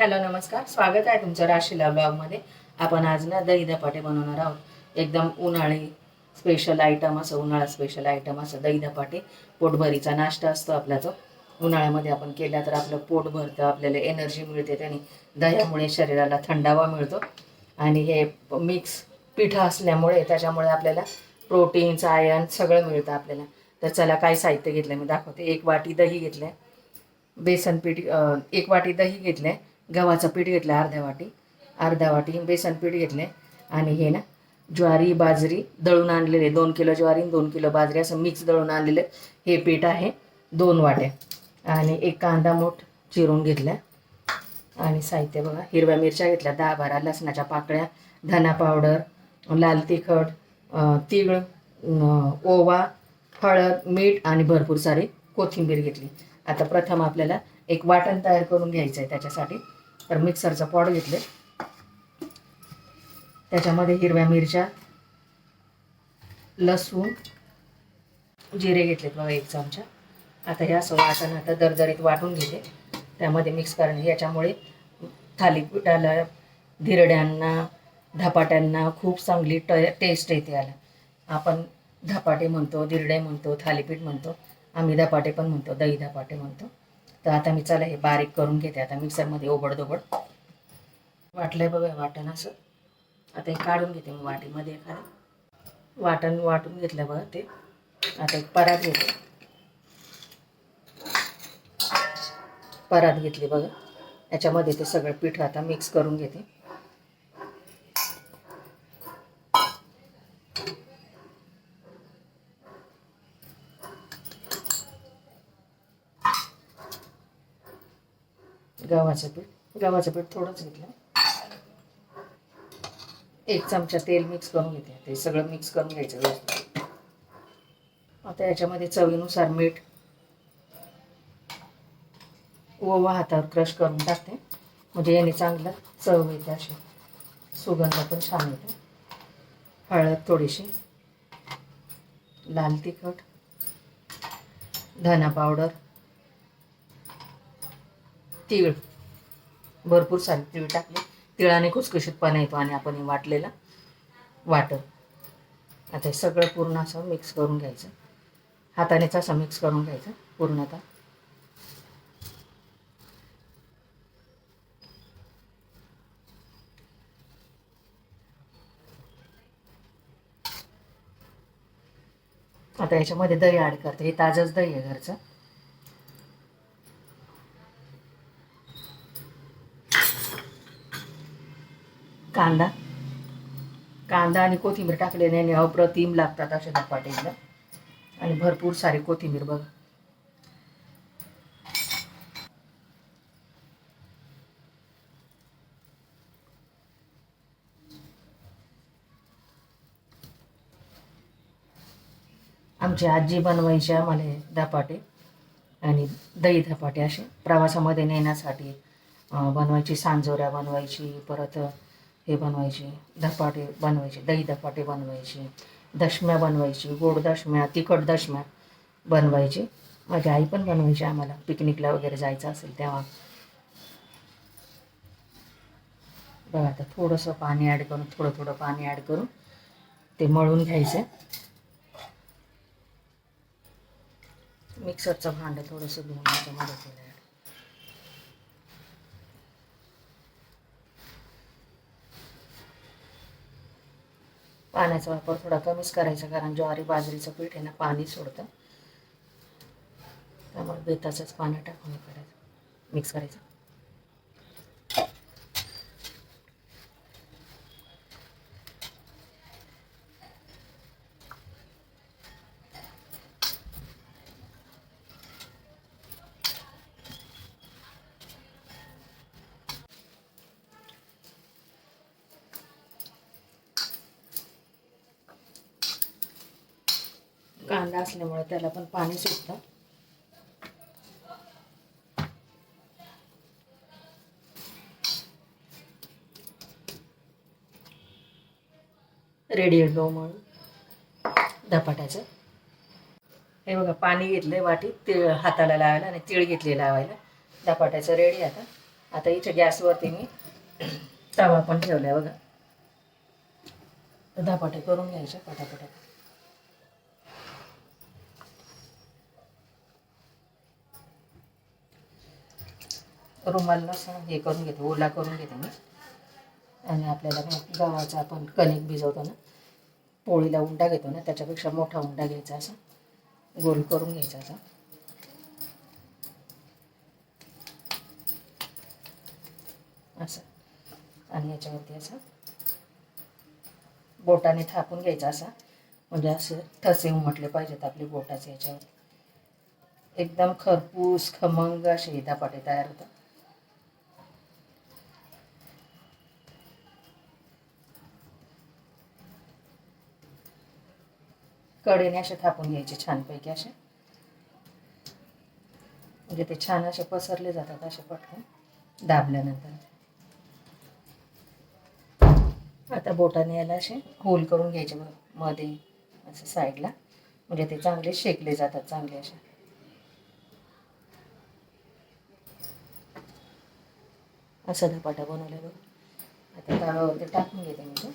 Hello नमस्कार. स्वागत आहे तुमचं राशीला ब्लॉगमध्ये. आपण आज ना दही धपाटे बनवणार आहोत. एकदम उन्हाळी स्पेशल आयटम असं उन्हाळा स्पेशल आयटम असं दही धपाटे. पोटभरीचा नाश्ता असतो आपला जो उन्हाळ्यामध्ये आपण केला तर आपलं पोट भरतं आपल्याला एनर्जी मिळते त्याने. दह्यामुळे शरीराला थंडावा मिळतो. आणि हे मिक्स पिठं असल्यामुळे त्याच्यामुळे आपल्याला प्रोटीन्स आयर्न सगळं मिळतं आपल्याला. तर चला काय साहित्य घेतलं मी दाखवते. एक वाटी दही घेतलं बेसन पीठ एक वाटी दही घेतले गव्हाचं पीठ घेतलं अर्ध्या वाटी. अर्धा वाटी बेसन पीठ घेतले. आणि हे ना ज्वारी बाजरी दळून आणलेले. दोन किलो ज्वारी दोन किलो बाजरी असं मिक्स दळून आणलेलं. हे पीठ आहे दोन वाट्या. आणि एक कांदा मोठ चिरून घेतला. आणि साहित्य बघा हिरव्या मिरच्या घेतल्या दहा बारा लसणाच्या पाकळ्या धना पावडर लाल तिखट तीळ ओवा हळद मीठ आणि भरपूर सारी कोथिंबीर घेतली. आता प्रथम आपल्याला एक वाटण तयार करून घ्यायचं आहे त्याच्यासाठी. तर मिक्सरचं पॉड घेतले. त्याच्यामध्ये हिरव्या मिरच्या लसूण जिरे घेतलेत बघा एक चमचा. आता हे असं वाटण आता दरदरीत वाटून घेते. त्यामध्ये मिक्स करणे. याच्यामुळे थालीपीठाला धिरड्यांना धपाट्यांना खूप चांगली ट टेस्ट येते याला. आपण धपाटे म्हणतो धिरडे म्हणतो थालीपीठ म्हणतो आम्ही धपाटे पण म्हणतो दही धपाटे म्हणतो. तर आता मी चला हे बारीक करून घेते. आता मिक्सरमध्ये ओबडदोबड आहे बघा वाटण असं. आता हे काढून घेते मी वाटीमध्ये एखादं. वाटण वाटून घेतलं बघा ते. आता एक परात घेते. परात घेतली बघा. याच्यामध्ये ते सगळं पीठ आता मिक्स करून घेते. गव्हाचं पीठ. गव्हाचं पीठ थोडंच घेतलं. एक चमचा तेल मिक्स करून घेते ते सगळं मिक्स करून घ्यायचं व्यवस्थित. आता याच्यामध्ये चवीनुसार मीठ ओवा हातावर क्रश करून टाकते. म्हणजे याने चांगलं चव येते अशी. सुगंध पण छान येतो. हळद थोडीशी. लाल तिखट. धना पावडर तीळ. भरपूर सारे तीळ टाकले. तिळाने खुसखुशीतपणा येतो आणि आपण हे वाटलेलं वाटण. आता हे सगळं पूर्ण असं मिक्स करून घ्यायचं. हातानेच असं मिक्स करून घ्यायचं पूर्णतः. आता याच्यामध्ये दही ॲड करते. हे ताजंच दही आहे घरचं. कांदा. कांदा आणि कोथिंबीर टाकल्याने अप्रतिम लागतात अशा धपाटेला आणि भरपूर सारी कोथिंबीर बघ. आमची आजी बनवायची आम्हाला धपाटे आणि दही धपाटे असे. प्रवासामध्ये नेण्यासाठी बनवायची सांजोऱ्या बनवायची परत हे बनवायची धपाटे बनवायचे दही धपाटे बनवायची दशम्या बनवायची गोड दशम्या तिखट दशम्या बनवायची. माझी आई पण बनवायची आम्हाला. पिकनिकला वगैरे जायचं असेल तेव्हा. बघा आता थोडंसं पाणी ॲड करून थोडं थोडं पाणी ॲड करून ते मळून घ्यायचं. मिक्सरचं भांडं थोडंसं घेऊन याच्यामध्ये पाण्याचा वापर थोडा कमीच करायचा कारण ज्वारी बाजरीचं पीठ आहे ना पाणी सोडतं. त्यामुळे बेताचंच पाणी टाकून करायचं मिक्स करायचं. कांदा असल्यामुळे त्याला पण पाणी सुटतं. रेडी डो म्हणून धपाट्याचं. हे बघा पाणी घेतलंय वाटी तीळ हाताला लावायला आणि तीळ घेतले लावायला. धपाट्याचं रेडी आता. आता इथे गॅसवरती मी तवा पण आहे बघा. धपाटे करून घ्यायचे पटापटा रुमालला असा हे करून घेते ओला करून घेते मी. आणि आपल्याला काय गव्हाचा आपण कणिक भिजवतो ना पोळीला उंडा घेतो ना त्याच्यापेक्षा मोठा उंडा घ्यायचा असा. गोल करून घ्यायचा असा. असं. आणि याच्यावरती असं बोटाने थापून घ्यायचा असा. म्हणजे असे ठसे उमटले पाहिजेत आपले बोटाचे याच्यावर एकदम खरपूस खमंग असे धपाटे तयार होतात. कडेने असे थापून घ्यायचे छानपैकी असे. म्हणजे ते छान असे पसरले जातात असे पटकन दाबल्यानंतर. आता बोटाने याला असे होल करून घ्यायचे बघमध्ये असं साईडला. म्हणजे ते चांगले शेकले जातात चांगले असे. असं धपाटा बनवलं बघ. आता तव्यावरती टाकून घेते मी तो.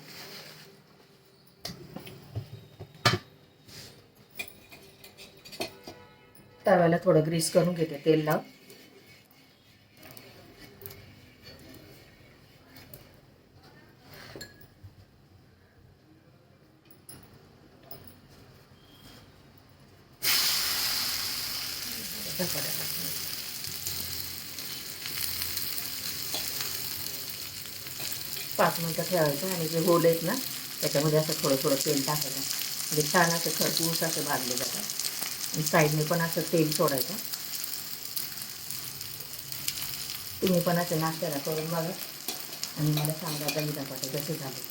तव्याला थोडं ग्रीस करून घेते तेल लाव पाच मिनटं ठेवायचं आणि जे होल आहेत ना त्याच्यामध्ये असं थोडं थोडं तेल टाकायचं. म्हणजे छान असं खरपूस असं भाजले जातात. साईडने पण असं तेल सोडायचं. तुम्ही पण असं नाश्त्याला करून बघा. आणि मला सांगा दही धपाटे कसे झाले.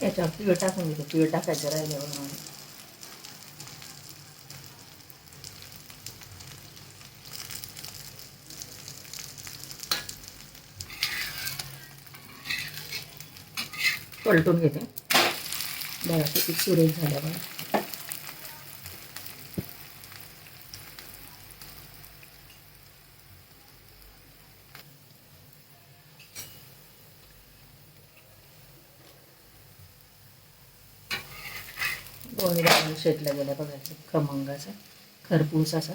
याच्यावर पिळ टाकून घेतो पिळ टाकायचं राहिल्यावर मला पलटून घेते. बघा किती सुरेख झाल्या बघा दोन्ही बाजूने शेकल्या गेल्या बघा खमंग असा खरपूस असा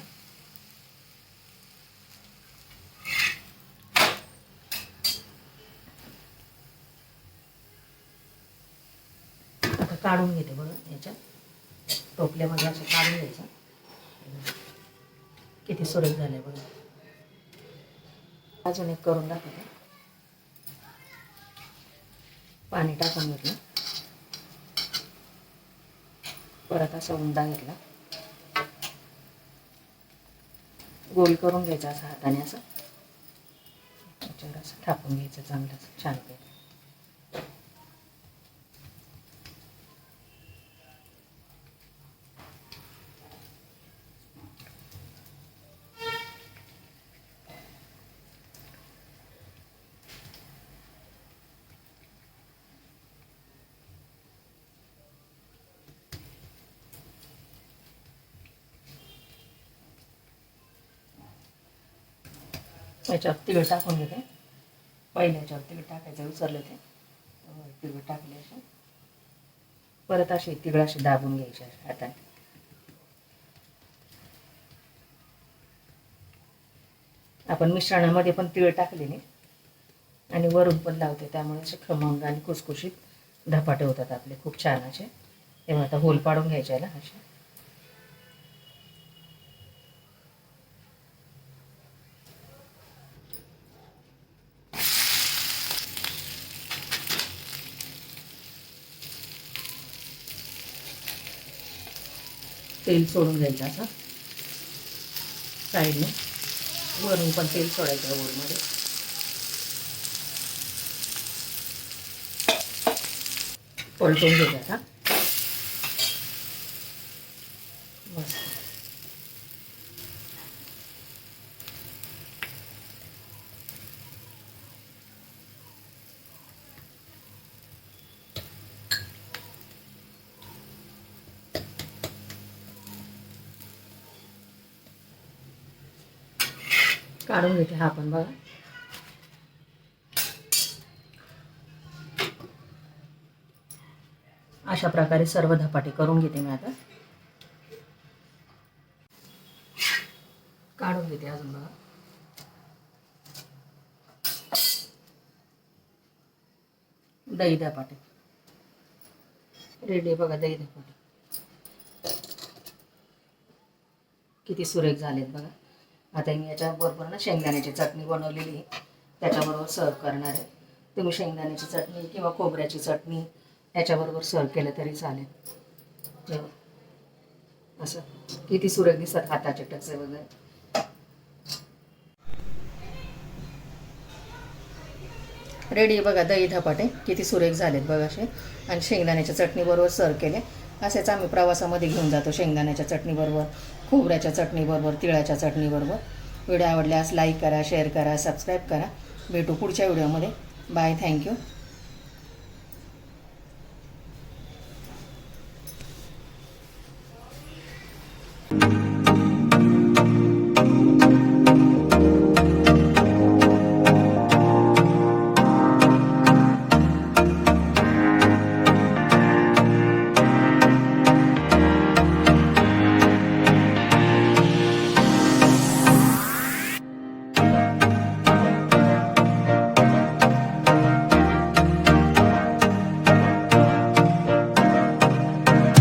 आता काढून घेते बघा याच्यात. टोपल्यामध्ये असं काढून घ्यायचं. किती सुरेख झाले बघा. अजून एक करून दाखवते. पाणी टाकून घेतलं. परत असा उंडा घेतला. गोल करून घ्यायचा असा हाताने असं. त्याच्यावर असं थापून घ्यायचं चांगलं असं छानपैकी याच्यावर तिळ टाकून घेते. पहिल्या याच्यावर तिळ टाकायचं विसरले ते. तिळ टाकले असे. परत असे तिळ असे दाबून घ्यायचे असे हाताने. आपण मिश्रणामध्ये पण तीळ टाकलेले आणि वरून पण लावते त्यामुळे असे खमंग आणि कुसकुशीत धपाटे होतात आपले खूप छान असे. तेव्हा आता होल पाडून घ्यायचे याला असे. तेल सोडून घ्यायचं असं. साईडने. वरून पण तेल सोडायचं वरमध्ये पलटून घ्यायचं आता काढून घेते हा पण बघा. अशा प्रकारे सर्व धपाटे करून घेते मी आता. काढून घेते अजून बघा. दही धपाटे. रेडी बघा दही धपाटे. किती सुरेख झालेत बघा. आता मी याच्याबरोबर ना शेंगदाण्याची चटणी बनवलेली त्याच्याबरोबर सर्व करणार आहे. तुम्ही शेंगदाण्याची चटणी किंवा खोबऱ्याची चटणी याच्याबरोबर सर्व केलं तरी चालेल. असं. किती सुरेख दिसतात हाताचे टचे वगैरे. रेडी आहे बघा दही धपाटे. किती सुरेख झालेत बघा असे. आणि शेंगदाण्याच्या चटणीबरोबर सर्व केले. असेच आम्ही प्रवासामध्ये घेऊन जातो शेंगदाण्याच्या चटणीबरोबर खोबऱ्याच्या चटणीबरोबर तिळाच्या चटणीबरोबर. व्हिडिओ आवडल्यास लाईक करा शेअर करा सबस्क्राईब करा. भेटू पुढच्या व्हिडिओमध्ये. Bye thank you